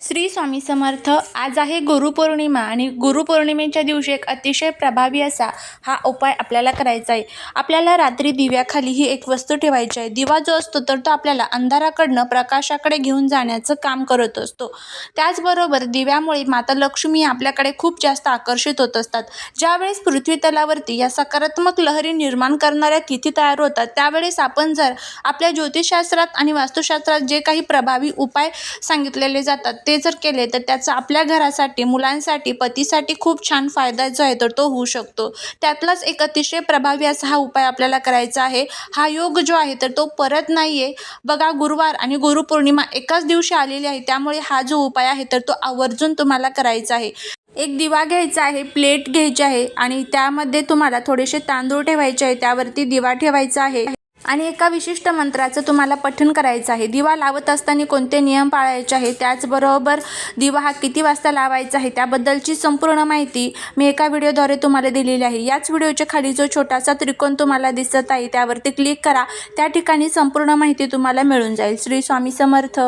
श्री स्वामी समर्थ आज आहे गुरुपौर्णिमा आणि गुरुपौर्णिमेच्या दिवशी एक अतिशय प्रभावी असा हा उपाय आपल्याला करायचा आहे. आपल्याला रात्री दिव्याखाली ही एक वस्तू ठेवायची आहे. दिवा जो असतो तर तो आपल्याला अंधाराकडनं प्रकाशाकडे घेऊन जाण्याचं काम करत असतो. त्याचबरोबर दिव्यामुळे माता लक्ष्मी आपल्याकडे खूप जास्त आकर्षित होत असतात. ज्यावेळेस पृथ्वी तलावरती या सकारात्मक लहरी निर्माण करणाऱ्या तिथी तयार होतात त्यावेळेस आपण जर आपल्या ज्योतिषशास्त्रात आणि वास्तुशास्त्रात जे काही प्रभावी उपाय सांगितलेले जातात ते जर केले तर त्याचा आपल्या घरासाठी मुलांसाठी पतीसाठी खूप छान फायदा जो आहे तर तो होऊ शकतो. त्यातलाच एक अतिशय प्रभावी असा हा उपाय आपल्याला करायचा आहे. हा योग जो आहे तर तो परत नाही आहे बघा गुरुवार आणि गुरुपौर्णिमा एकाच दिवशी आलेली आहे. त्यामुळे हा जो उपाय आहे तर तो आवर्जून तुम्हाला करायचा आहे. एक दिवा घ्यायचा आहे प्लेट घ्यायची आहे आणि त्यामध्ये तुम्हाला थोडेसे तांदूळ ठेवायचे आहे. त्यावरती दिवा ठेवायचा आहे. आणि एका विशिष्ट मंत्राचं तुम्हाला पठण करायचं आहे. दिवा लावत असताना कोणते नियम पाळायचे आहे? त्याचबरोबर दिवा हा किती वाजता लावायचा आहे? त्याबद्दलची संपूर्ण माहिती मी एका व्हिडिओद्वारे तुम्हाला दिलेली आहे. याच व्हिडिओच्या खाली जो छोटासा त्रिकोण तुम्हाला दिसत आहे त्यावरती क्लिक करा. त्या ठिकाणी संपूर्ण माहिती तुम्हाला मिळून जाईल. श्री स्वामी समर्थ.